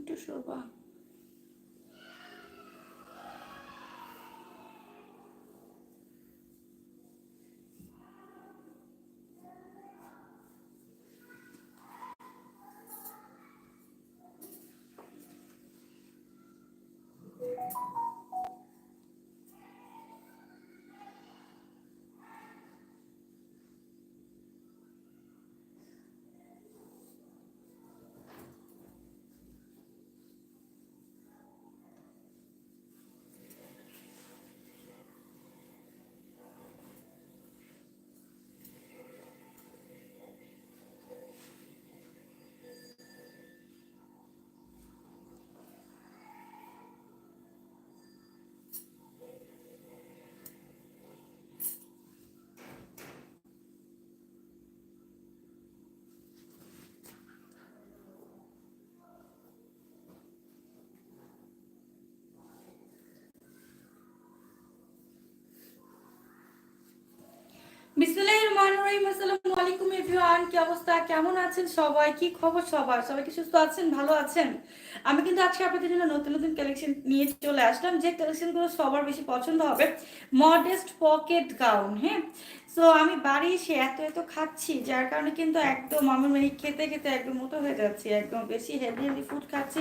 Aunty তুমি একটু সরবা অবস্থা? কেমন আছেন সবাই? কি খবর সবার? সবাই কি সুস্থ আছেন? ভালো আছেন? আমি কিন্তু আজকে আপনাদের জন্য নতুন নতুন কালেকশন নিয়ে চলে আসলাম। যে কালেকশনগুলো সবার বেশি পছন্দ হবে মডেস্ট পকেট গাউন হ্যাঁ? সো আমি বাড়ি এসে এত এত খাচ্ছি, যার কারণে কিন্তু একদম আমি মানে খেতে খেতে একদম মোটো হয়ে যাচ্ছি, একদম বেশি হেলদি হেলদি ফুড খাচ্ছি।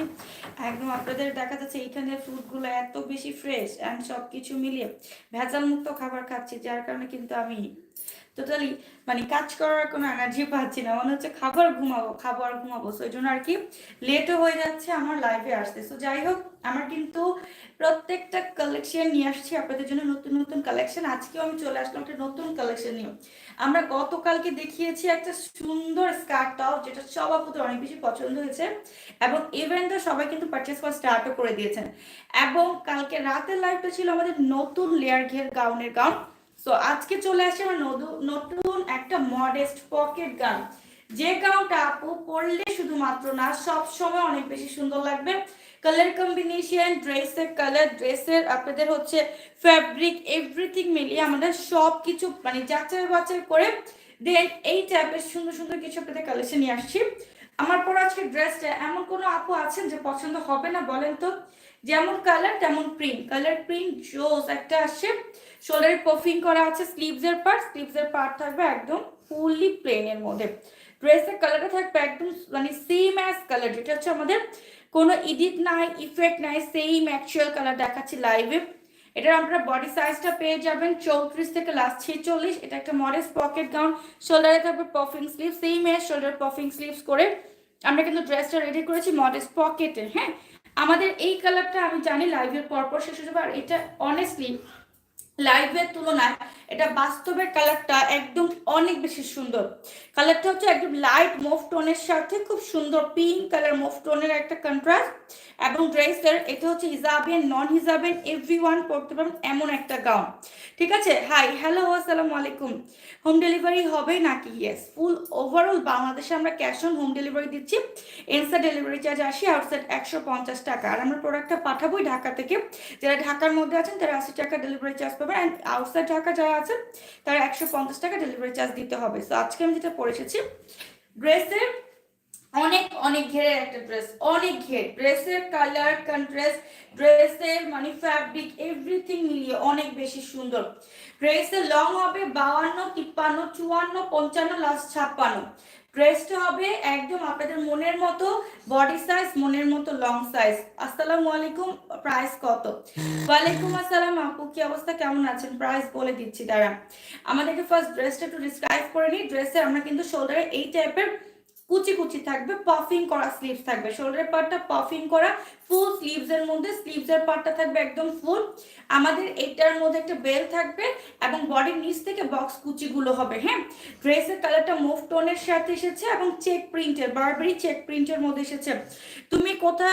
একদম আপনাদের দেখা যাচ্ছে এইখানে ফুডগুলো এত বেশি ফ্রেশ অ্যান্ড সব কিছু মিলিয়ে ভেজাল মুক্ত খাবার খাচ্ছি, যার কারণে কিন্তু আমি টোটালি মানে কাজ করার কোনো এনার্জি পাচ্ছি না। মনে হচ্ছে খাবার ঘুমাবো খাবার ঘুমাবো। সো এই জন্য আর কি লেটও হয়ে যাচ্ছে, আমার লাইফে আসতে সো যাই হোক, আমার কিন্তু প্রত্যেকটা কালেকশন নিয়ে আসছি। আপনাদের জন্য নতুন নতুন কালেকশন আজকেও আমি চলে আসলাম একটা নতুন কালেকশন নিয়ে। আমরা গতকালকে দেখিয়েছি একটা সুন্দর স্কার্ট টপ যেটা সব আপুদের অনেক বেশি পছন্দ হয়েছে। এবং ইভেন্টটা সবাই কিন্তু পারচেস করা স্টার্টও করে দিয়েছেন। এবং কালকে রাতের লাইফটা ছিল আমাদের নতুন লেয়ার ঘের গাউনের গাউন সো আজকে চলে আসে আমার নতুন একটা মডেস্ট পকেট গাউন যে গাউনটা আপু পরলে শুধুমাত্র না, সব সময় অনেক বেশি সুন্দর লাগবে। কালার কম্বিনেশন ড্রেসের কালার ড্রেসের আপনাদের হচ্ছে ফ্যাব্রিক এভরিথিং মিলিয়ে আমাদের সব কিছু মানে যাচাই বাছাই করে দেন এই টাইপের সুন্দর সুন্দর কিছু আপনাদের কালেকশন নিয়ে আসছি। আমার পর আজকে ড্রেসটা এমন কোনো আপু আছেন যে পছন্দ হবে না বলেন তো? যেমন কালার তেমন প্রিন্ট কালার প্রিন্ট জোস একটা আসছে শোল্ডারে পফিং করা আছে স্লিভস এর পার্ট স্লিভস এর পার্ট থাকবে একদম ফুললি প্লেন এর মধ্যে। ড্রেসের কালারটা থাকবে একদম মানে সেম অ্যাজ কালার যেটা হচ্ছে আমাদের কোনো এডিট নাই ইফেক্ট নাই সেম অ্যাকচুয়াল কালার দেখাচ্ছি লাইভে এটার আপনারা বডি সাইজটা পেয়ে যাবেন চৌত্রিশ থেকে লাস্ট ছেচল্লিশ। এটা একটা মডেস পকেট গাউন শোল্ডারে থাকবে পফিং স্লিভ সেম এর শোল্ডার পফিং স্লিভস করে। আমরা কিন্তু ড্রেসটা রেডি করেছি মডেস পকেটের হ্যাঁ? আমাদের এই কালারটা আমি জানি লাইভের পরপর শেষ হয়ে যাবে আর এটা অনেস্টলি লাইভের তুলনায় এটা বাস্তবের কালারটা একদম অনেক বেশি সুন্দর। কালারটা হচ্ছে একদম লাইট মুভ টোনের সাথে খুব সুন্দর পিঙ্ক কালার মুভ টোনের একটা কন্ট্রাস্ট এবং ড্রেসের এটা হচ্ছে হিজাবেন নন হিজাবেন এভরি ওয়ান পড়তে পারেন এমন একটা গাউন ঠিক আছে? হাই হ্যালো আসসালামু আলাইকুম। হোম ডেলিভারি হবে নাকি? ইয়েস ফুল ওভারঅল বাংলাদেশে আমরা ক্যাশ অন হোম ডেলিভারি দিচ্ছি। ইনসাইড ডেলিভারি চার্জ আসি আউটসাইড একশো পঞ্চাশ টাকা। আর আমরা প্রোডাক্টটা পাঠাবোই ঢাকা থেকে। যারা ঢাকার মধ্যে আছেন, তারা আশি টাকা ডেলিভারি চার্জ পাবেন। অ্যান্ড আউটসাইড ঢাকা যারা আছেন তার একশো পঞ্চাশ টাকা ডেলিভারি চার্জ দিতে হবে। তো আজকে আমি যেটা পরে এসেছি ড্রেসের অনেক অনেক ঘেরের একটা ড্রেস অনেক ঘের। ড্রেসের কালার কন্ট্রাস্ট ড্রেসের মানে ফ্যাব্রিক এভরিথিং মিলিয়ে অনেক বেশি সুন্দর। ড্রেসের লং হবে বাউান্ন তিপ্পান্ন, চুয়ান্ন, পঞ্চান্ন লাস্ট ছাপ্পান্ন। ড্রেসটা হবে একদম আপনাদের মনের মতো বডি সাইজ মনের মতো লং সাইজ আসসালাম আলাইকুম প্রাইস কত? ওয়ালাইকুম আসসালাম, আপু, কি অবস্থা? কেমন আছেন? প্রাইস বলে দিচ্ছি দাঁড়া আমাদেরকে ফার্স্ট ড্রেসটা একটু ডিসক্রাইব করে নিই। ড্রেসে আমরা কিন্তু শোল্ডারে এই টাইপের কুচি কুচি থাকবে পাফিং করা স্লিভস থাকবে। শোল্ডার পার্টটা পাফিং করা ফুল স্লিভস এর মধ্যে স্লিভস এর পার্টটা থাকবে একদম ফুল আমাদের এটার মধ্যে একটা বেল থাকবে এবং বডির নিচ থেকে বক্স কুচিগুলো হবে হ্যাঁ? ড্রেসের কালারটা মুভ টোনের সাথে এসেছে এবং চেক প্রিন্টের বারবারি চেক প্রিন্টের মধ্যে এসেছে। তুমি কোথা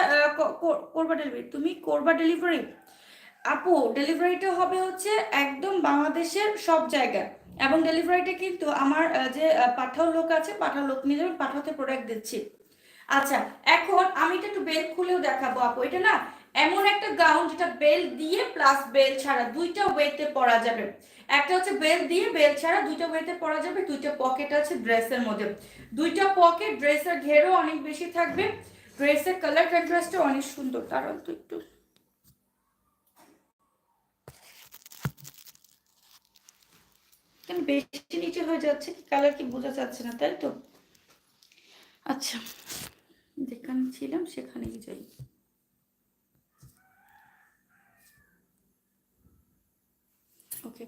করবা ডেলিভারি তুমি করবা ডেলিভারি আপু ডেলিভারিটা হবে হচ্ছে একদম বাংলাদেশের সব জায়গায়। এবং ডেলিভারিটা কিন্তু আমার যে পাঠাও লোক আছে, পাঠাও লোক নিয়ে যাবেন পাঠাতে প্রোডাক্ট দিচ্ছি। আচ্ছা এখন আমি এটা একটু বেল খুলেও দেখাবো আপু। এটা না এমন একটা গাউন যেটা বেল দিয়ে প্লাস বেল ছাড়া দুইটা ওয়েতে পরা যাবে। একটা হচ্ছে বেল দিয়ে বেল ছাড়া দুইটা ওয়েতে পরা যাবে, দুইটা পকেট আছে ড্রেসের মধ্যে। দুইটা পকেট ড্রেসের ঘেরও অনেক বেশি থাকবে। ড্রেসের কালার কন্ট্রাস্টটা অনেক সুন্দর। দাঁড়ান তো একটু। কেন বেশি নিচে হয়ে যাচ্ছে? কি কালার কি বোঝা যাচ্ছে না, তাই তো? আচ্ছা যেখানে ছিলাম যাই। ওকে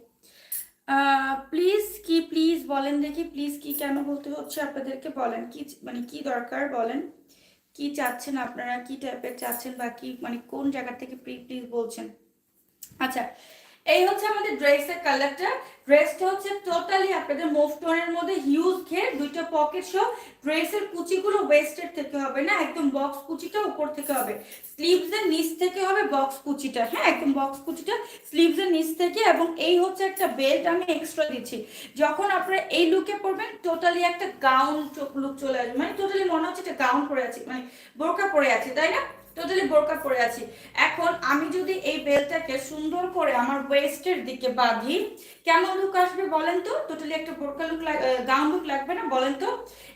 প্লিজ কি প্লিজ বলেন দেখি প্লিজ কি কেন বলতে হচ্ছে আপনাদেরকে? বলেন, কি মানে কি দরকার? বলেন। কি চাচ্ছেন আপনারা? কি টাইপের চাচ্ছেন বা কি মানে কোন জায়গা থেকে প্লিজ বলছেন? আচ্ছা এই হচ্ছে আমাদের ড্রেসের কালারটা ড্রেসটা হচ্ছে টোটালি আপনাদের মুভ টোনের মধ্যে হিউজ ঘের, দুইটা পকেট সহ ড্রেসের কুচিগুলো ওয়েস্টের থেকে হবে না, একদম বক্স কুচিটা উপর থেকে হবে। স্লিভস এর নিচ থেকে হবে বক্স কুচিটা হ্যাঁ একদম বক্স কুচিটা। স্লিভস এর নিচ থেকে এবং এই হচ্ছে একটা বেল্ট আমি এক্সট্রা দিচ্ছি। যখন আপনারা এই লুকে পরবেন টোটালি একটা গাউন লুক চলে আসবে। মানে টোটালি মনে হচ্ছে একটা গাউন পরে আছি মানে বোরকা পরে আছি, তাই না? টোটালি বোরকা পরে আছি। এখন আমি যদি এই বেলটাকে সুন্দর করে আমার ওয়েস্টের দিকে বাঁধি, কেমন লুক আসবে বলেন তো? টোটালি একটা বোরকা লুক গাউন লুক লাগবে না বলেন তো?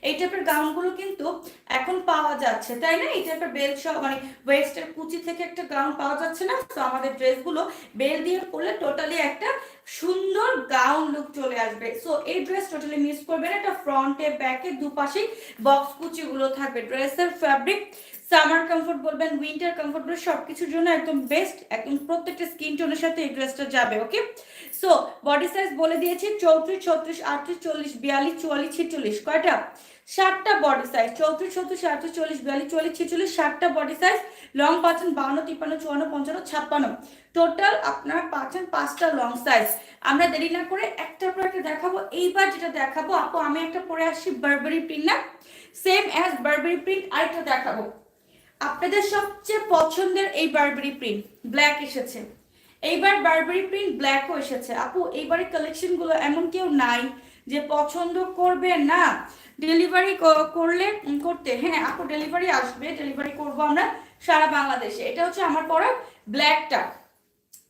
এই টাইপের গাউনগুলো কিন্তু এখন পাওয়া যাচ্ছে, তাই না? এই টাইপের বেল সহ মানে ওয়েস্টের কুচি থেকে একটা গাউন পাওয়া যাচ্ছে না? তো আমাদের ড্রেসগুলো বেল দিয়ে পরলে টোটালি একটা সুন্দর গাউন লুক চলে আসবে। সো এই ড্রেস টোটালি মিস করবে না। এটা ফ্রন্টে ব্যাকে দুপাশেই বক্স কুচিগুলো থাকবে। ড্রেসের ফ্যাব্রিক সামার কমফোর্ট বলবেন, উইন্টার কমফোর্ট বলবেন সব কিছুর জন্য একদম বেস্ট, একদম প্রত্যেকটা স্কিন টোনের সাথে এই ড্রেসটা যাবে, ওকে? সো বডি সাইজ বলে দিয়েছি, চৌত্রিশ, ছত্রিশ, আটত্রিশ, চল্লিশ, বিয়াল্লিশ, চুয়াল্লিশ, ছিচল্লিশ, কয়টা? ষাটটা বডি সাইজ চৌত্রিশ, ছত্রিশ, আটত্রিশ, চল্লিশ, বিয়াল্লিশ, চুয়াল্লিশ, ছিচল্লিশ ষাটটা বডি সাইজ লং পাচ্ছেন বাউন্ন, তিপ্পান্ন, চুয়ান্ন, পঞ্চান্ন, ছাপ্পান্ন। টোটাল আপনারা পাচ্ছেন পাঁচটা লং সাইজ আমরা দেরি না করে একটার পর একটা দেখাবো, এইবার যেটা দেখাবো, আপু, আমি একটা পরে আসছি বারবারি প্রিন্ট না। সেম অ্যাজ বারবারি প্রিন্ট আরেকটা দেখাবো। আপনাদের সবচেয়ে পছন্দের এই বারবারি প্রিন্ট ব্ল্যাক এসেছে। এইবার বারবারি প্রিন্ট ব্ল্যাকও এসেছে। আপু, এইবারের কালেকশনগুলো এমন কেউ নাই যে পছন্দ করবে না। ডেলিভারি করলে করতে। হ্যাঁ আপু ডেলিভারি আসবে। ডেলিভারি করব আমরা সারা বাংলাদেশে। এটা হচ্ছে আমার পরা ব্ল্যাকটা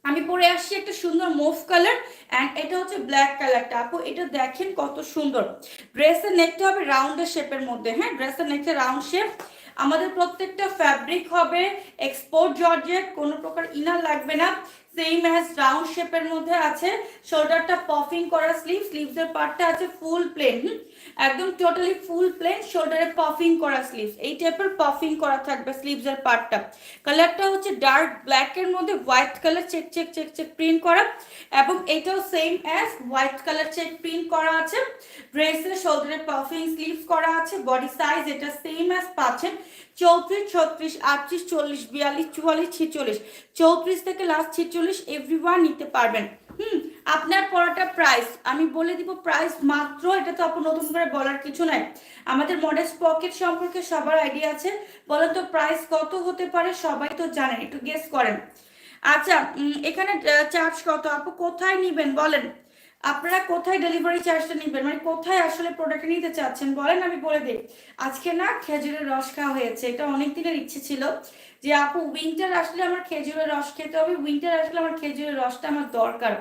আমি পরে আসছি একটা সুন্দর মুভ কালার অ্যান্ড এটা হচ্ছে ব্ল্যাক কালারটা আপু, এটা দেখেন কত সুন্দর। ড্রেসের নেকটা হবে রাউন্ডের শেপের মধ্যে। হ্যাঁ ড্রেসের নেকটা রাউন্ড শেপ আমাদের প্রত্যেকটা ফ্যাব্রিক হবে এক্সপোর্ট জর্জেট কোনো প্রকার ইনার লাগবে না। সেম অ্যাজ রাউন্ড শেপের মধ্যে আছে। শোল্ডারটা পফিং করা স্লিভ স্লিভসের পার্টটা আছে ফুল প্লেন একদম টোটালি ফুল প্লেন শোল্ডারে পফিং করা স্লিভ এই টাইপের পফিং করা থাকবে স্লিভসের পার্টটা কালারটা হচ্ছে ডার্ক ব্ল্যাকের মধ্যে white colour check check check check print করা। এবং এটাও same as white colour check print করা আছে। ড্রেসের শোল্ডারে পফিং স্লিভস করা আছে। বডি সাইজ এটা সেম অ্যাজ পাচ্ছেন চৌত্রিশ, ছত্রিশ, আটত্রিশ, চল্লিশ, বিয়াল্লিশ, চুয়াল্লিশ, ছেচল্লিশ। চৌত্রিশ থেকে লাস্ট ছেচল্লিশ এভরি নিতে পারবেন। হুম, আপনার পড়াটা প্রাইস আমি বলে দিব প্রাইস মাত্র, এটা তো আপনার নতুন করে বলার কিছু নাই। আমাদের মডেস্ট পকেট সম্পর্কে সবার আইডিয়া আছে। বলেন তো প্রাইস কত হতে পারে, সবাই তো জানেন, একটু গেস করেন। আচ্ছা এখানে চার্জ কত? আপু, কোথায় নিবেন? বলেন। আপনারা কোথায় ডেলিভারি চার্জটা নেবেন? মানে কোথায় আসলে প্রোডাক্ট নিতে চাচ্ছেন? বলেন, আমি বলে দিই। আজকে না খেজুরের রস খাওয়া হয়েছে। এটা অনেক দিনের ইচ্ছে ছিল যে, আপু উইন্টার আসলে আমার খেজুরের রস খেতে হবে। উইন্টার আসলে আমার খেজুরের রসটা আমার দরকার।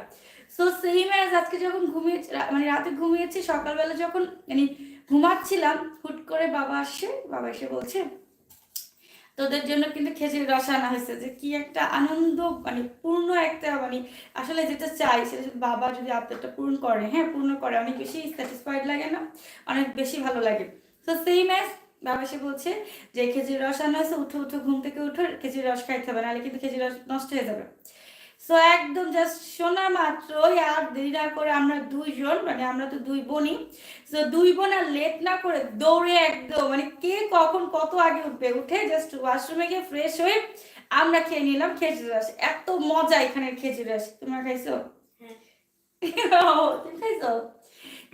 সো সেম অ্যাজ আজকে যখন ঘুমিয়ে মানে রাতে ঘুমিয়েছি, সকালবেলা যখন মানে ঘুমাচ্ছিলাম, হুট করে বাবা আসছে বাবা এসে বলছে তোদের জন্য কিন্তু খেজুর রস আনা হয়েছে যে কি একটা আনন্দ মানে পূর্ণ একটা মানে আসলে যেটা চাই সেটা বাবা যদি আপনারটা পূরণ করে হ্যাঁ পূর্ণ করে, অনেক বেশি স্যাটিসফাইড লাগে না, অনেক বেশি ভালো লাগে। তো সেই ম্যাচ বাবা সে বলছে যে খেজুর রস আনা হয়েছে, উঠো উঠো, ঘুম থেকে উঠো, খেজুর রস খাইতে হবে, নাহলে কিন্তু খেজুর রস নষ্ট হয়ে যাবে। সো একদম জাস্ট শোনা মাত্রই আর দেরি না করে আমরা দুইজন মানে আমরা তো দুই বোনই সো দুই বোন আর লেট না করে দৌড়ে একদম মানে কে কখন কত আগে উঠবে? উঠে জাস্ট ওয়াশরুমে গিয়ে ফ্রেশ হয়ে আমরা খেয়ে নিলাম খেজুর রস। এত মজা এখানে খেজুর রস। তোমরা খাইছো? হ্যাঁ। তুমি খাইছো?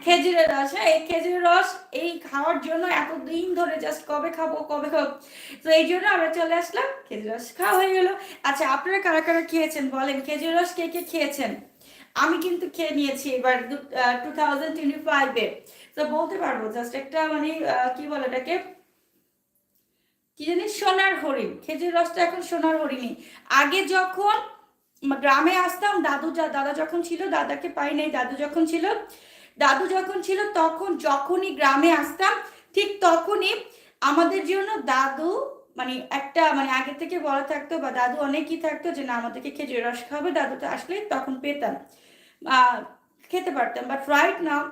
খেজুরের রস হ্যাঁ এই খেজুরের রস এই খাওয়ার জন্য এত দিন ধরে জাস্ট কবে খাব কবে খাব? তো এই জন্য আমরা চলে আসলাম খেজুর রস খাওয়া হয়ে গেল। আচ্ছা আপনারা কারা কারা খেয়েছেন বলেন? খেজুর রস কে কে খেয়েছেন? আমি কিন্তু খেয়ে নিয়েছি এবার টু থাউজেন্ড টোয়েন্টি ফাইভে তো বলতে পারব জাস্ট একটা মানে কি বলে এটাকে কি জানি, সোনার হরিণ। খেজুর রসটা এখন সোনার হরিণই। আগে যখন গ্রামে আসতাম দাদু দাদা যখন ছিল, দাদাকে পাই নাই, দাদু যখন ছিল দাদু যখন ছিল, তখন যখনই গ্রামে আসতাম, ঠিক তখনই আমাদের জন্য দাদু মানে একটা মানে আগে থেকে বলা থাকতো বা দাদু অনেকই থাকতো যে, না, আমাদেরকে খেজুর রস খাবে দাদুতে আসলে তখন পেতাম। খেতে পারতাম বাট রাইট নাও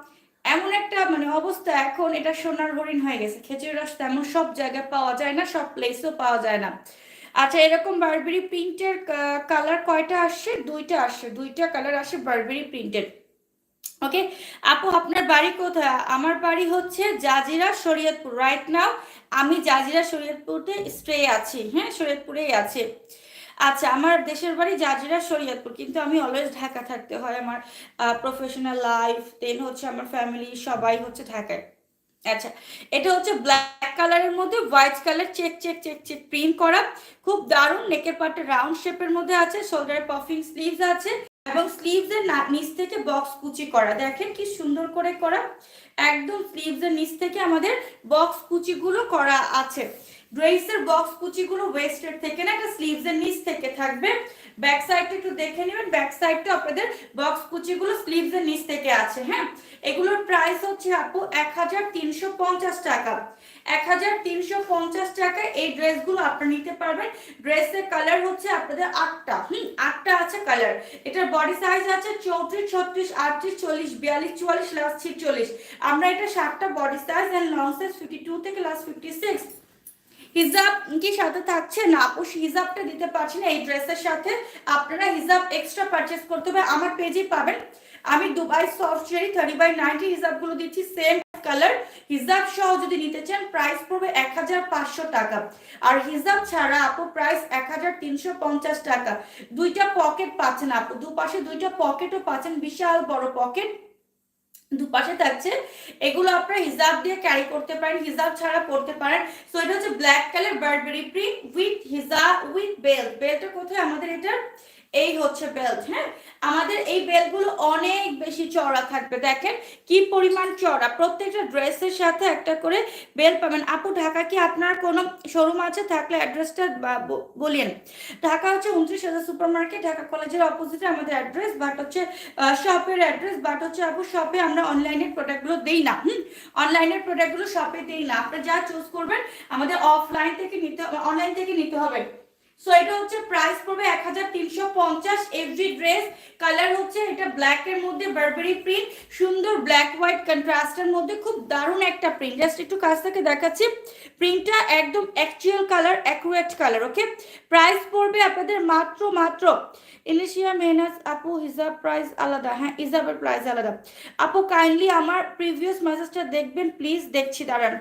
এমন একটা মানে অবস্থা এখন, এটা সোনার হরিণ হয়ে গেছে। খেজুর রস তেমন সব জায়গায় পাওয়া যায় না, সব প্লেসেও পাওয়া যায় না। আচ্ছা এরকম বারবেরি প্রিন্টের কালার কয়টা আসছে দুইটা আসছে দুইটা কালার আসে বারবেরি প্রিন্টের ওকে আপু, আপনার বাড়ি কোথায়? আমার বাড়ি হচ্ছে জাজিরা, শরীয়তপুর। রাইট নাও আমি জাজিরা শরীয়তপুরে স্টে আছি। হ্যাঁ শরীয়তপুরেই আছে। আচ্ছা আমার দেশের বাড়ি জাজিরা, শরীয়তপুর। কিন্তু আমি অলওয়েজ ঢাকা থাকতে হয় আমার প্রফেশনাল লাইফ দেন হচ্ছে আমার ফ্যামিলি সবাই হচ্ছে ঢাকায়। আচ্ছা এটা হচ্ছে ব্ল্যাক কালারের মধ্যে white colour check check check check print করা। খুব দারুণ নেকের পার্টে রাউন্ড শেপের মধ্যে আছে শোল্ডারে পাফিং স্লিভস আছে। এবং স্লিভস এর নিচ থেকে বক্স কুচি করা। দেখেন কি সুন্দর করে করা। একদম স্লিভস এর নিচ থেকে আমাদের বক্স কুচিগুলো করা আছে। ড্রেসের বক্স কুচিগুলো ওয়েস্টের থেকে না, একটা স্লিভস এর নিচ থেকে থাকবে। ব্যাক সাইডটা একটু দেখে নেবেন। ব্যাক সাইডটা আপনাদের বক্স কুচিগুলো স্লিভস এর নিচ থেকে আছে হ্যাঁ? এগুলোর প্রাইস হচ্ছে আপু এক হাজার তিনশো পঞ্চাশ টাকা। এক হাজার তিনশো পঞ্চাশ টাকায় এই ড্রেসগুলো আপনারা নিতে পারবেন। ড্রেসের কালার হচ্ছে আপনাদের আটটা। হুম, আটটা আছে কালার এটার বডি সাইজ আছে চৌত্রিশ, ছত্রিশ, আটত্রিশ, চল্লিশ, বিয়াল্লিশ, চুয়াল্লিশ লাস্ট ছিচল্লিশ। আমরা এটা সাতটা body size and long size fifty two থেকে লাস্ট ফিফটি সিক্স হিজাব কি সাথে থাকছে? না, আপু, হিজাবটা দিতে পারছি না এই ড্রেসের সাথে। আপনারা হিজাব এক্সট্রা পারচেস করতে হবে। আমার পেজে পাবেন। আমি Dubai soft jersey thirty by ninety হিজাবগুলো দিচ্ছি সেম কালার। হিজাব সহ যদি নিতে চান প্রাইস পড়বে এক পাঁচশো টাকা। আর হিজাব ছাড়া আপু প্রাইস এক হাজার তিনশো পঞ্চাশ টাকা। দুইটা পকেট পাচ্ছেন আপু। দুপাশে দুইটা পকেটও পাচ্ছেন, বিশাল বড় পকেট দুপাশে থাকছে, এগুলো আপনারা হিজাব দিয়ে ক্যারি করতে পারেন, হিজাব ছাড়া পড়তে পারেন। সো এটা হচ্ছে black colour Burberry print with হিজাব উইথ বেল্ট বেল্টটা কোথায় আমাদের এটা? এই হচ্ছে বেল্ট হ্যাঁ? আমাদের এই বেল্টগুলো অনেক বেশি চড়া থাকবে। দেখেন কি পরিমাণ চড়া প্রত্যেকটা ড্রেসের সাথে একটা করে বেল্ট পাবেন। আপু, ঢাকা কি আপনার কোনো শোরুম আছে? থাকলে অ্যাড্রেসটা বলিয়েন। ঢাকা হচ্ছে উনত্রিশ হাজার সুপার মার্কেট ঢাকা কলেজের অপোজিটে আমাদের অ্যাড্রেস বাট হচ্ছে শপের অ্যাড্রেস বাট হচ্ছে, আপু শপে আমরা অনলাইনের প্রোডাক্টগুলো দেই না, হুম? অনলাইনের প্রোডাক্টগুলো শপে দেই না। আপনি যা চুজ করবেন, আমাদের অফলাইন থেকে নিতে অনলাইন থেকে নিতে হবে। সো এটা হচ্ছে প্রাইস পড়বে এক হাজার তিনশো পঞ্চাশ এভরি ড্রেস কালার হচ্ছে এটা ব্ল্যাক এর মধ্যে বারবেরি প্রিন্ট সুন্দর ব্ল্যাক হোয়াইট কন্ট্রাস্টের মধ্যে খুব দারুণ একটা প্রিন্ট জাস্ট একটু কাছ থেকে দেখাচ্ছি। প্রিন্টটা একদম actual colour accurate colour okay price পড়বে আপনাদের মাত্র মাত্র ইলিশিয়া মেহনাস আপু হিজাব প্রাইস আলাদা। হ্যাঁ হিজাবের প্রাইস আলাদা। আপু কাইন্ডলি আমার প্রিভিয়াস মেসেজটা দেখবেন প্লিজ দেখছি, দাঁড়ান।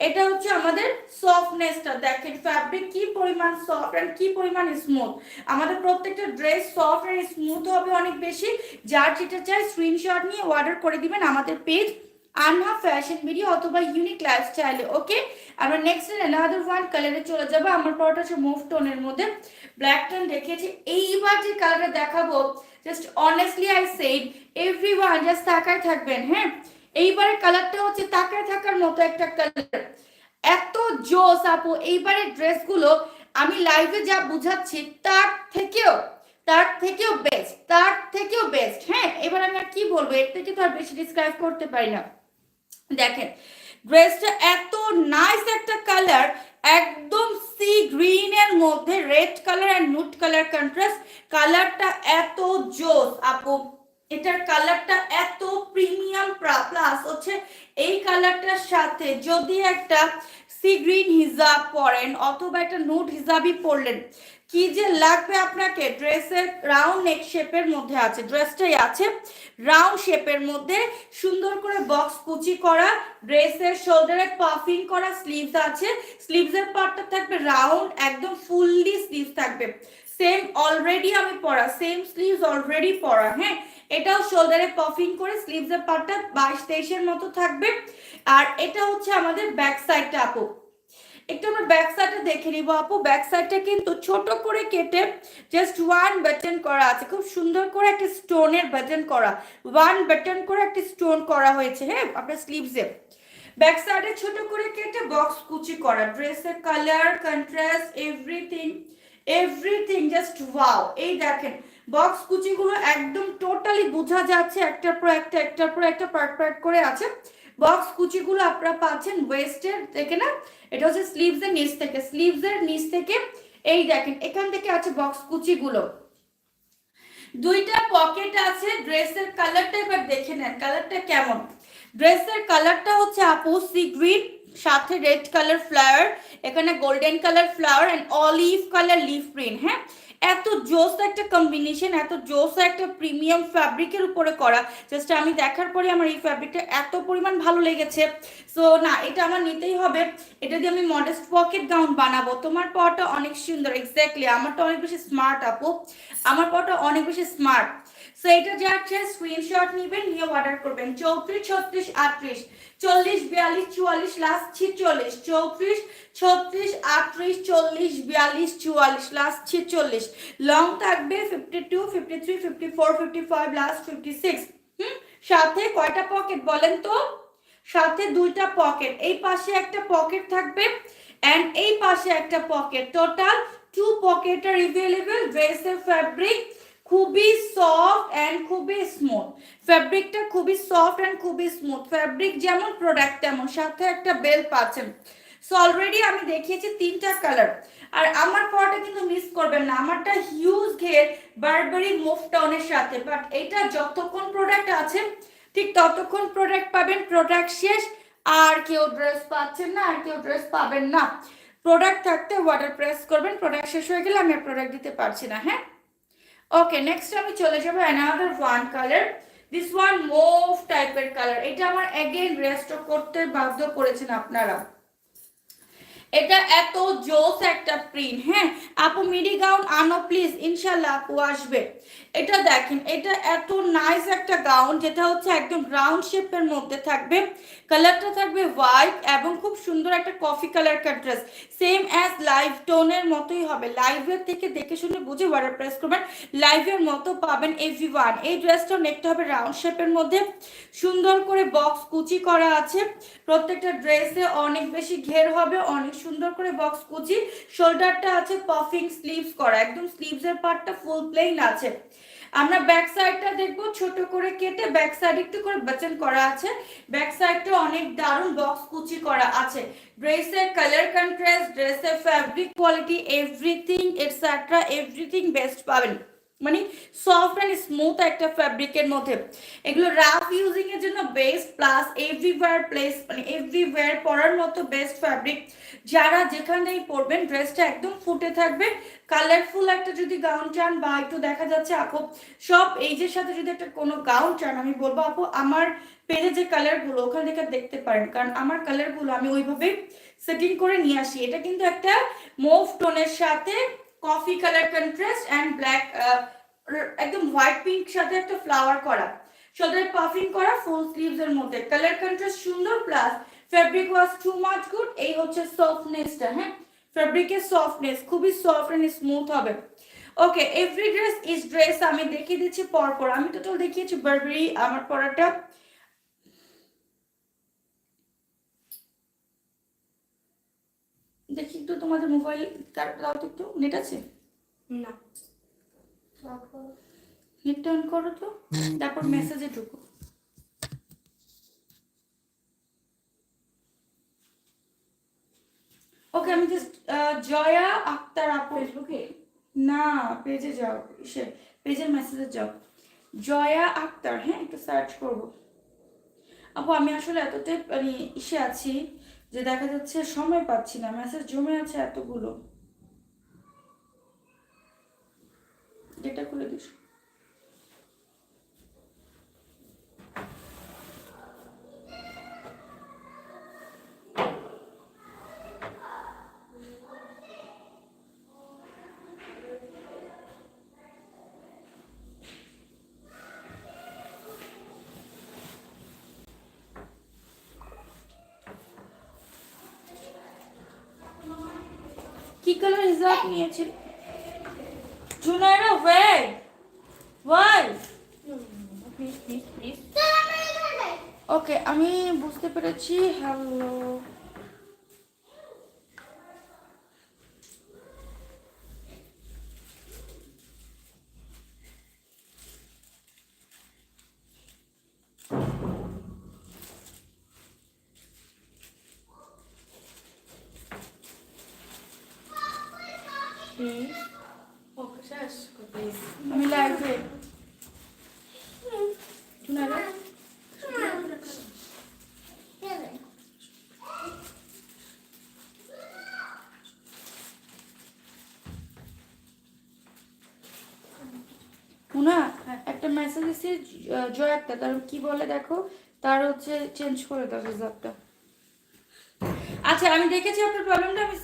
এটা হচ্ছে আমাদের সফটনেসটা দেখেন ফ্যাব্রিক কি পরিমাণ সফট এন্ড কি পরিমাণ স্মুথ আমাদের প্রত্যেকটা ড্রেস সফট এন্ড স্মুথ হবে অনেক বেশি। যার যেটা চাই স্ক্রিনশট নিয়ে অর্ডার করে দিবেন আমাদের পেজ আনহা ফ্যাশন ভিডিও অথবা ইউনিক লাইফস্টাইলে ওকে আমরা নেক্সট অ্যানাদার ওয়ান কালারে চলে যাব। আমার পরটা হচ্ছে মুভ টোনের মধ্যে। ব্ল্যাক টোন দেখিয়েছি। এইবার যে কালারটা দেখাবো just honestly I said every one just তাকায় থাকবেন হ্যাঁ? এইবারে কালারটা হচ্ছে তাকায় থাকার মতো একটা কালার এত জোস আপু, এইবারে ড্রেসগুলো আমি লাইভে যা বুঝাচ্ছি, তার থেকেও তার থেকেও বেস্ট তার থেকেও বেস্ট হ্যাঁ এবার আমি আর কি বলব, এর থেকে তো আর বেশি ডিসক্রাইব করতে পারি না। দেখেন, ড্রেসটা এত নাইস একটা কালার একদম সি গ্রিন এর মধ্যে red colour and nude colour contrast কালারটা এত জোস আপু। এটার কালারটা এত প্রিমিয়াম প্লাস হচ্ছে এই কালারটার সাথে যদি একটা সি গ্রিন হিজাব পরেন অথবা একটা নুট হিজাবই পরলেন, কি যে লাগবে আপনাকে? ড্রেসের রাউন্ড নেক শেপের মধ্যে আছে, ড্রেসটাই আছে, রাউন্ড শেপের মধ্যে সুন্দর করে বক্স কুচি করা, ড্রেসের শোল্ডারে পাফিং করা স্লিভস আছে স্লিভসের পার্টটা থাকবে রাউন্ড, একদম ফুললি স্লিভস থাকবে। সেম অলরেডি আমি পরা সেম স্লিভস অলরেডি পরা হ্যাঁ? এটাও শোল্ডারে পাফিং করে স্লিভসের পার্টটা বাইশ তেইশের মতো থাকবে। আর এটা হচ্ছে আমাদের ব্যাক সাইডটা আপু। একটু আমরা ব্যাক সাইডটা দেখে নিব, আপু। ব্যাক সাইডটা কিন্তু ছোট করে কেটে জাস্ট ওয়ান বাটন করা আছে। খুব সুন্দর করে একটা স্টোনের বাটন করা। ওয়ান বাটন করে একটা স্টোন করা হয়েছে হ্যাঁ? আপনার স্লিভসে ব্যাক সাইডে ছোট করে কেটে বক্স কুচি করা। ড্রেসের colour contrast everything everything just wow এই দেখেন বক্স কুচিগুলো একদম টোটালি বোঝা যাচ্ছে একটার পর একটা, একটার পর একটা পার্ট পার্ট করে আছে। বক্স কুচিগুলো আপনারা পাচ্ছেন ওয়েস্টের থেকে না? এটা হচ্ছে স্লিভস এর নিচ থেকে। স্লিভস এর নিচ থেকে, এই দেখেন, এখান থেকে আছে বক্স কুচিগুলো। দুইটা পকেট আছে ড্রেসের কালারটা এবার দেখে নেন কালারটা কেমন? ড্রেসের কালারটা হচ্ছে আপু সি গ্রিন সাথে রেড কালার ফ্লাওয়ার, এখানে golden colour flower and olive colour leaf print হ্যাঁ? এত জোস একটা কম্বিনেশন এত জোস একটা প্রিমিয়াম ফ্যাব্রিকের উপরে করা। জাস্ট আমি দেখার পরে আমার এই ফ্যাব্রিকটা এত পরিমাণ ভালো লেগেছে। সো না, এটা আমার নিতেই হবে। এটা দিয়ে আমি মডেস্ট পকেট গাউন বানাবো। তোমার পাওয়াটা অনেক সুন্দর এক্স্যাক্টলি আমারটা অনেক বেশি স্মার্ট আপু। আমার পাওয়াটা অনেক বেশি স্মার্ট সো এটা যাচ্ছে স্ক্রিনশট নিবেন, নিয়ে অর্ডার করবেন। চৌত্রিশ, ছত্রিশ, আটত্রিশ, চল্লিশ, বিয়াল্লিশ, চুয়াল্লিশ লাস্ট ছিচল্লিশ, চৌত্রিশ, ছত্রিশ, আটত্রিশ, চল্লিশ, বিয়াল্লিশ, চুয়াল্লিশ লাস্ট ছিচল্লিশ। লং থাকবে fifty two fifty three fifty four fifty five last fifty six হুম? সাথে কয়টা পকেট বলেন তো? সাথে দুইটা পকেট এই পাশে একটা পকেট থাকবে অ্যান্ড এই পাশে একটা পকেট টোটাল টু পকেট আর ইভেলেবেল ড্রেসের ফ্যাব্রিক খুবই সফট অ্যান্ড খুবই স্মুথ ফ্যাব্রিকটা খুবই সফট অ্যান্ড খুবই স্মুথ ফ্যাব্রিক যেমন প্রোডাক্ট তেমন, সাথে একটা বেল পাচ্ছেন সো অলরেডি আমি দেখিয়েছি তিনটা কালার আর আমার পরটা কিন্তু মিস করবেন না। আমারটা হিউজ ঘের বারবারি মুভ টাউনের সাথে। বাট এটা যতক্ষণ প্রোডাক্ট আছে, ঠিক ততক্ষণ প্রোডাক্ট পাবেন। প্রোডাক্ট শেষ। আর কেউ ড্রেস পাচ্ছেন না, আর কেউ ড্রেস পাবেন না। প্রোডাক্ট থাকতে ওয়াটার প্রেস করবেন। প্রোডাক্ট শেষ হয়ে গেলে আমি প্রোডাক্ট দিতে পারছি না হ্যাঁ? ওকে নেক্সট আমি চলে যাব another one colour this one mauve টাইপের কালার এটা আমার অ্যাগেন রেস্টক করতে বাধ্য করেছেন আপনারা। এটা এত জোস একটা প্রিন্ট হ্যাঁ? আপু মিডি গাউন আনো প্লিজ ইনশাল্লাহ আপু আসবে। এটা দেখেন, এটা এত নাইস একটা গাউন যেটা হচ্ছে একদম রাউন্ড শেপের মধ্যে থাকবে। কালারটা থাকবে হোয়াইট এবং খুব সুন্দর একটা কফি কালার কার ড্রেস সেম অ্যাজ লাইভ টোনের মতোই হবে। লাইভের থেকে দেখে শুনে বুঝে ওয়াটার প্রেস করবেন লাইভের মতো পাবেন এভরি ওয়ান এই ড্রেসটা নেকটা হবে রাউন্ড শেপের মধ্যে। সুন্দর করে বক্স কুচি করা আছে। প্রত্যেকটা ড্রেসে অনেক বেশি ঘের হবে। অনেক সুন্দর করে বক্স কুচি। শোল্ডারটা আছে পাফিং স্লিভস করা। একদম স্লিভসের পার্টটা ফুল প্লেন আছে। আমরা ব্যাক সাইডটা দেখব, ছোট করে কেটে ব্যাক সাইড একটু করে বাচন করা আছে। ব্যাক সাইডটা অনেক দারুণ বক্স কুচি করা আছে। ড্রেসের কালার কন্ট্রাস্ট ড্রেসের fabric quality everything etcetera everything best পাবেন। মানে সফট অ্যান্ড স্মুথ একটা ফ্যাব্রিকের মধ্যে। এগুলো রাফ ইউজিং এর জন্য বেস্ট প্লাস এভরিওয়্যার প্লেস মানে এভরিওয়্যার পরার মতো বেস্ট ফ্যাব্রিক যারা যেখানেই পরবেন ড্রেসটা একদম ফুটে থাকবে। কালারফুল একটা যদি গাউন চান বা একটু দেখা যাচ্ছে আপু, সব এইজের সাথে যদি একটা কোনো গাউন চান, আমি বলব আপু, আমার পেজে যে কালারগুলো ওখান থেকে দেখতে পারেন। কারণ আমার কালারগুলো আমি ওইভাবে সেটিং করে নিয়ে আসি। এটা কিন্তু একটা মোভ টোনের সাথে coffee colour contrast and black একদম হোয়াইট পিঙ্ক সাথে একটা ফ্লাওয়ার করা। শোল্ডারে পাফিং করা ফুল স্লিভস এর মধ্যে। কালার কন্ট্রাস্ট সুন্দর plus fabric was too much good এই হচ্ছে সফটনেসটা হ্যাঁ? ফেব্রিকের সফটনেস খুবই সফট এন্ড স্মুথ হবে। Okay every dress is dress আমি দেখিয়ে দিচ্ছি পর পর আমি টোটাল দেখিয়েছি বারবেরি আমার পরাটা। দেখি একটু তোমাদের মোবাইল দাও তো একটু। নেট আছে? না। নেটটা অন করো তো। তারপর মেসেজে ঢুকো। ওকে আমি জাস্ট জয়া আক্তার আপু ফেসবুকে না পেজে যাও। সে পেজের মেসেজে যাও। জয়া আক্তার হ্যাঁ একটু সার্চ করব। আপু আমি আসলে এতটাই মানে ইসে আছি। যে দেখা যাচ্ছে সময় পাচ্ছি না মেসেজ জমে আছে এতগুলো। এটা করে দিস। কি কালার হিজাব নিয়েছিল? জুনাইরা ওয়ে ওয়াই প্লিজ প্লিজ প্লিজ ওকে আমি বুঝতে পেরেছি। হ্যালো হুম ওকে শেষ প্লিজ আমি লাইভে শোনা রে? মুনা একটা মেসেজ এসেছে তার কি বলে দেখো? তার হচ্ছে চেঞ্জ করে দাও আচ্ছা আমি দেখেছি আপনার প্রবলেমটা আমি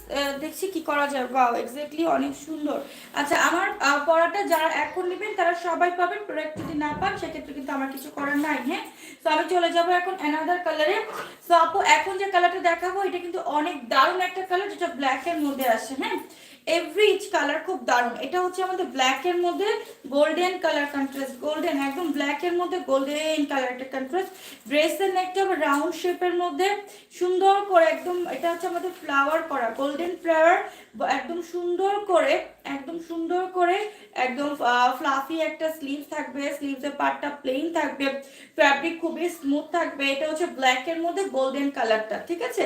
দেখছি কি করা যায়। এক্স্যাক্টলি অনেক সুন্দর। আচ্ছা আমার পড়াটা যারা এখন নেবেন, তারা সবাই পাবেন। প্রোডাক্ট যদি না পান, সেক্ষেত্রে কিন্তু আমার কিছু করার নাই হ্যাঁ? তো আমি চলে যাব এখন অ্যানাদার কালারে তো আপু, এখন যে কালারটা দেখাবো, এটা কিন্তু অনেক দারুণ একটা কালার যেটা ব্ল্যাক এর মধ্যে আসে হ্যাঁ? এভরি ইচ কালার খুব দারুণ। এটা হচ্ছে আমাদের ব্ল্যাক এর মধ্যে গোল্ডেন কালার কন্ট্রাস্ট গোল্ডেন একদম ব্ল্যাক এর মধ্যে গোল্ডেন কালার একটা কন্ট্রাস্ট ড্রেসের নেকটা রাউন্ড শেপের মধ্যে। সুন্দর করে একদম, এটা হচ্ছে আমাদের ফ্লাওয়ার করা। গোল্ডেন ফ্লাওয়ার একদম সুন্দর করে, একদম সুন্দর করে একদম ফ্লাফি একটা স্লিভ থাকবে। স্লিভসের পার্টটা প্লেন থাকবে। ফ্যাব্রিক খুবই স্মুথ থাকবে। এটা হচ্ছে ব্ল্যাক এর মধ্যে গোল্ডেন কালারটা ঠিক আছে?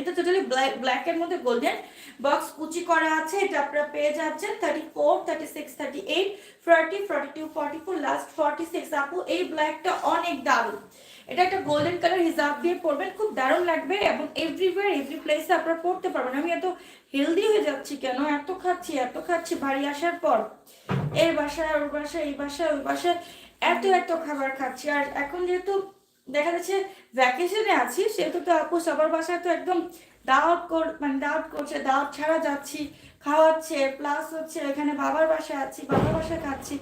এটা টোটালি ব্ল্যাক এর মধ্যে গোল্ডেন বক্স কুচি করা আছে, এটা আপনারা পেয়ে যাচ্ছেন। Thirty four thirty six thirty eight forty forty two forty four last forty six আপু, এই ব্ল্যাকটা অনেক দারুণ। এটা একটা গোল্ডেন কালার হিসাব দিয়ে পরবেন, খুব দারুণ লাগবে এবং এভরিওয়ার এভরি প্লেসে আপনারা পড়তে পারবেন। আমি এত হেলদি হয়ে যাচ্ছি কেন? এত খাচ্ছি এত খাচ্ছি, বাড়ি আসার পর। এই বাসায়, ওর বাসায়, এই বাসায়, ওই বাসায় এত এত খাবার খাচ্ছি। আর এখন যেহেতু দেখা যাচ্ছে ভ্যাকেশনে আছি, সেহেতু তো আপু সবার বাসায় তো একদম দাওয়াত কর মানে দাওয়াত করছে, দাওয়াত ছাড়া যাচ্ছি, খাওয়াচ্ছে প্লাস হচ্ছে এখানে বাবার বাসায় আছি, বাবার বাসায় খাচ্ছি।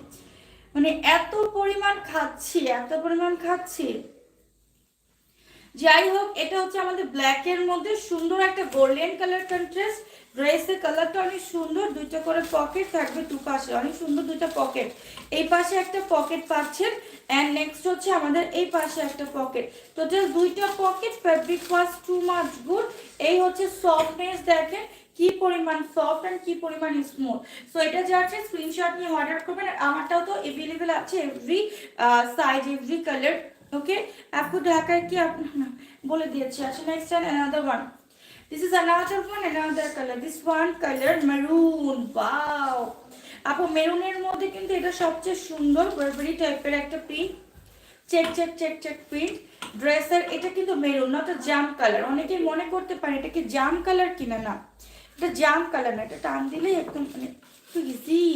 মানে এত পরিমাণ খাচ্ছি, এত পরিমাণ খাচ্ছি। যাই হোক এটা হচ্ছে আমাদের ব্ল্যাক এর মধ্যে সুন্দর একটা গোল্ডেন কালার কন্ট্রাস্ট ড্রেসের কালারটা অনেক সুন্দর, দুইটা করে পকেট থাকবে দু পাশে, অনেক সুন্দর দুইটা পকেট এই পাশে একটা পকেট পাচ্ছেন অ্যান্ড নেক্সট হচ্ছে আমাদের এই পাশে একটা পকেট টোটাল দুইটা pocket fabric was too much good এই হচ্ছে সফটনেস দেখেন, কি পরিমাণ সফট অ্যান্ড কি পরিমাণ স্মুথ সো এটা যা আছে স্ক্রিনশট নিয়ে অর্ডার করবেন আমারটাও তো এভেলেবেল আছে every size every colour okay আপু ঢাকায় কি বলে দিয়েছি next another one this is another one another colour this one colour maroon বাও আপু মেরুনের মধ্যে কিন্তু এটা সবচেয়ে সুন্দর বারবেরি টাইপের একটা print check check check check print ড্রেসের এটা কিন্তু মেরুন না তো জাম কালার অনেকেই মনে করতে পারে, এটা কি জাম কালার কিনা না? এটা জাম কালার না, এটা টান দিলেই একদম মানে ইজি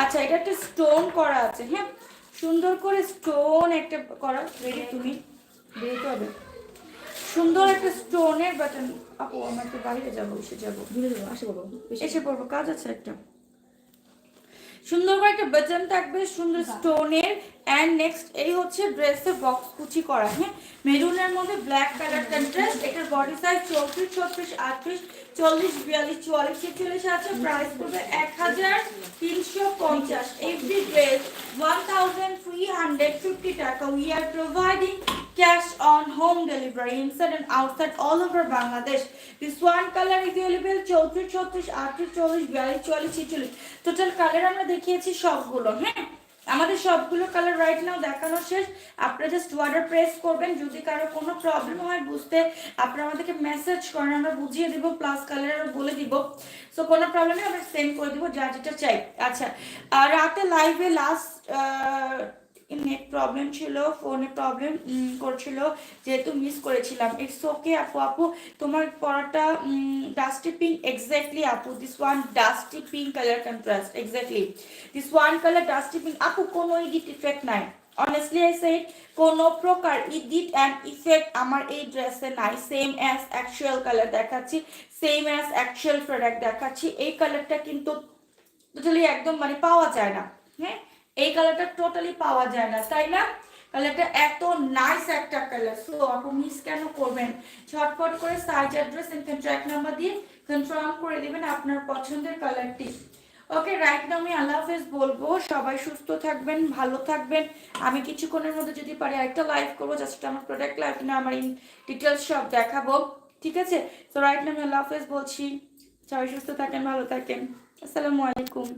আচ্ছা এটা একটা স্টোন করা আছে হ্যাঁ? সুন্দর করে স্টোন একটা করা রেডি তুমি বেরোতে হবে সুন্দর একটা স্টোনের বাটন আপু আমার একটু বাইরে যাব এসে যাব। যাব আসে বাবা এসে পড়ব কাজ আছে একটা। সুন্দর করে একটা বাটন থাকবে সুন্দর স্টোনের অ্যান্ড নেক্সট এই হচ্ছে ড্রেসের বক্স কুচি করা হ্যাঁ? মেরুনের মধ্যে ব্ল্যাক কালার কন্ট্রাস্ট এটার বডি সাইজ চৌত্রিশ ছত্রিশ আটত্রিশ চল্লিশ, বিয়াল্লিশ, চুয়াল্লিশ, ছেচল্লিশ আছে প্রাইস পড়বে এক হাজার তিনশো পঞ্চাশ। Every dress one thousand three hundred fifty টাকা we are providing on home delivery inside and outside all over Bangladesh. This one color is available, চৌত্রিশ, ছত্রিশ, আটত্রিশ, চল্লিশ, বিয়াল্লিশ চুয়াল্লিশ ছেচল্লিশ। টোটাল কালার আমরা দেখিয়েছি সবগুলো হ্যাঁ? আমাদের সবগুলো কালার রাইট নাও দেখানো শেষ। আপনারা জাস্ট ওয়ার্ডার প্রেস করবেন। যদি কারও কোনো প্রবলেম হয়, বুঝতে আপনারা আমাদেরকে মেসেজ করেন, আমরা বুঝিয়ে দিব প্লাস কালার বলে দিব। সো কোনো প্রবলেম নেই, আমরা সেন্ড করে দিব, যা যেটা চাই। আচ্ছা আর রাতে লাইভে লাস্ট নেট প্রবলেম ছিল ফোনে প্রবলেম করছিল, যেহেতু মিস করেছিলাম। ইটস ওকে আপু আপু, তোমার পড়াটা ডাস্টি পিঙ্ক এক্স্যাক্টলি আপু this one dusty pink colour contrast exactly this one colour dusty pink আপু, কোনো ইডিট ইফেক্ট নাই। অনেস্টলি আই সেড কোনো প্রকার ইডিট অ্যান্ড ইফেক্ট আমার এই ড্রেসে নাই। সেম অ্যাজ অ্যাকচুয়াল কালার দেখাচ্ছি সেম অ্যাজ অ্যাকচুয়াল প্রোডাক্ট দেখাচ্ছি। এই কালারটা কিন্তু টোটালি একদম মানে পাওয়া যায় না। হ্যাঁ? এই কালারটা টোটালি পাওয়া যায় না, তাই না? কালারটা এত নাইস একটা কালার সো আপু মিস কেন করবেন? ঝটপট করে size address and contract number দিয়ে কনফার্ম করে দিবেন আপনার পছন্দের কালারটি ওকে রাইট নাও আমি আল্লাহ হাফেজ বলব, সবাই সুস্থ থাকবেন, ভালো থাকবেন। আমি কিছুক্ষণের মধ্যে যদি পারি একটা লাইভ করব জাস্ট আমার প্রোডাক্ট লাইভ না, আমার ডিটেলস সব দেখাবো। ঠিক আছে? তো রাইট নাও আল্লাহ হাফেজ বলছি, সবাই সুস্থ থাকেন, ভালো থাকেন। আসসালামু আলাইকুম।